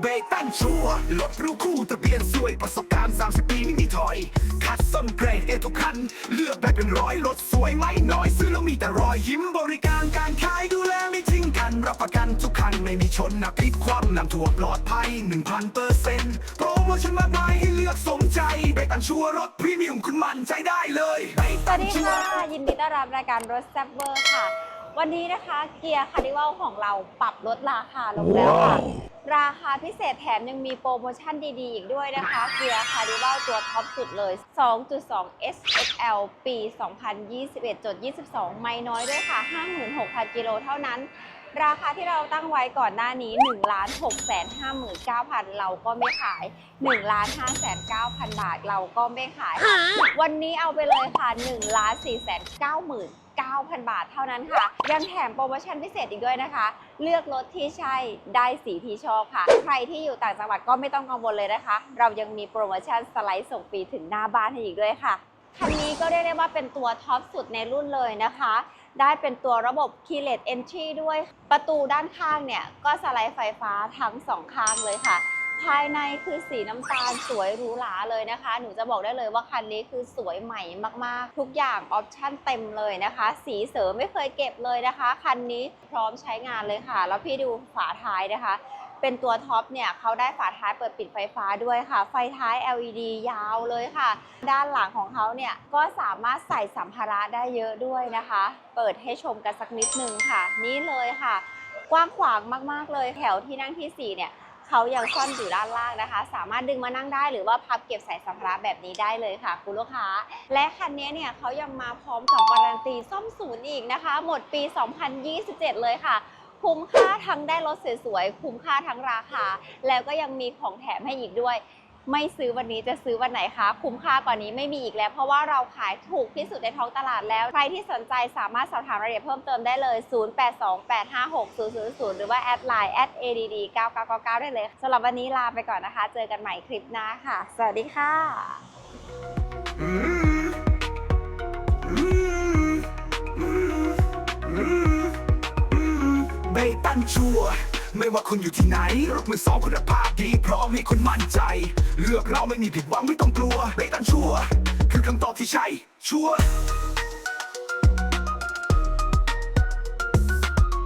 เบตันชัวร์รถรู้คู่ทะเบียนสวยประสบการณ์ 30 ปีไม่มีถอย คัดส้นเกรดเอทุกคัน เลือกได้เป็นร้อยรถสวยไม่น้อย ซื้อแล้วมีแต่รอยยิ้มบริการการขายดูแลไม่ทิ้งกัน รับประกันทุกคัน ไม่มีชนนะพลิกความนำถั่วปลอดภัย 1,000เปอร์เซ็นต์โปรโมชั่นมากมายให้เลือกสมใจเบตันชัวร์รถพรีเมียมคุณมั่นใจได้เลยเบสตัวันสดีชัว ค่ะร์ยินดีต้อนรับรายการรถแซบเบอร์ค่ะ วันนี้นะคะเกียร์คาร์ดิวัลของเราปรับลดราคาลงแล้วค่ะ ราคาพิเศษแถมยังมีโปรโมชั่นดีๆ อีกด้วยนะคะ เกียร์คาร์ดิวัลตัวท็อปสุดเลย 2.2 SXL ปี 2021.22 ไม่น้อยด้วยค่ะ 56,000 กิโลเท่านั้น ราคาที่เราตั้งไว้ก่อนหน้านี้1ล้าน6แสน59,000 เราก็ไม่ขาย1ล้าน5แสน9,000 บาท เราก็ไม่ขายค่ะวันนี้เอาไปเลยค่ะ1ล้าน4แสน 9,000 บาทเท่านั้นค่ะ ยังแถมโปรโมชั่นพิเศษอีกด้วยนะคะ เลือกรถที่ใช่ได้สีที่ชอบค่ะ ใครที่อยู่ต่างจังหวัดก็ไม่ต้องกังวลเลยนะคะ เรายังมีโปรโมชั่นสไลด์ส่งฟรีถึงหน้าบ้านให้อีกด้วยค่ะคันนี้ก็เรียกได้ว่าเป็นตัวท็อปสุดในรุ่นเลยนะคะ ได้เป็นตัวระบบ Keyless Entry ด้วย ประตูด้านข้างเนี่ย ก็สไลด์ไฟฟ้าทั้งสองข้างเลยค่ะ ภายในคือสีน้ำตาลสวยหรูหราเลยนะคะ หนูจะบอกได้เลยว่าคันนี้คือสวยใหม่มากๆ ทุกอย่างออปชั่นเต็มเลยนะคะ สีเสริมไม่เคยเก็บเลยนะคะ คันนี้พร้อมใช้งานเลยค่ะ แล้วพี่ดูฝาท้ายนะคะเป็นตัวท็อปเนี่ยเขาได้ฝาท้ายเปิดปิดไฟฟ้าด้วยค่ะ ไฟท้าย LED ยาวเลยค่ะ ด้านหลังของเขาเนี่ยก็สามารถใส่สัมภาระได้เยอะด้วยนะคะ เปิดให้ชมกันสักนิดนึงค่ะ นี่เลยค่ะ กว้างขวางมากๆเลยแถวที่นั่งที่สี่เนี่ย เขายังซ่อนอยู่ด้านล่างนะคะ สามารถดึงมานั่งได้หรือว่าพับเก็บใส่สัมภาระแบบนี้ได้เลยค่ะ คุณลูกค้า และคันนี้เนี่ยเขายังมาพร้อมกับวารันตีซ่อมศูนย์อีกนะคะ หมดปี 2027 เลยค่ะคุ้มค่าทั้งได้รถสวยๆ คุ้มค่าทั้งราคา แล้วก็ยังมีของแถมให้อีกด้วย ไม่ซื้อวันนี้จะซื้อวันไหนคะ คุ้มค่ากว่านี้ไม่มีอีกแล้ว เพราะว่าเราขายถูกที่สุดในท้องตลาดแล้ว ใครที่สนใจสามารถสอบถามรายละเอียดเพิ่มเติมได้เลย 0828560000 หรือว่าแอดไลน์ @add9999 ได้เลยสำหรับวันนี้ลาไปก่อนนะคะ เจอกันใหม่คลิปหน้าค่ะ สวัสดีค่ะอืมอืมอืมอื ไม่ว่าคุณอยู่ที่ไหนรถมือสองคุณภาพดีพร้อมให้คุณมั่นใจ เลือกเราไม่มีผิดหวังไม่ต้องกลัวเบตันชัวคือคำตอบที่ใช่ชัวร์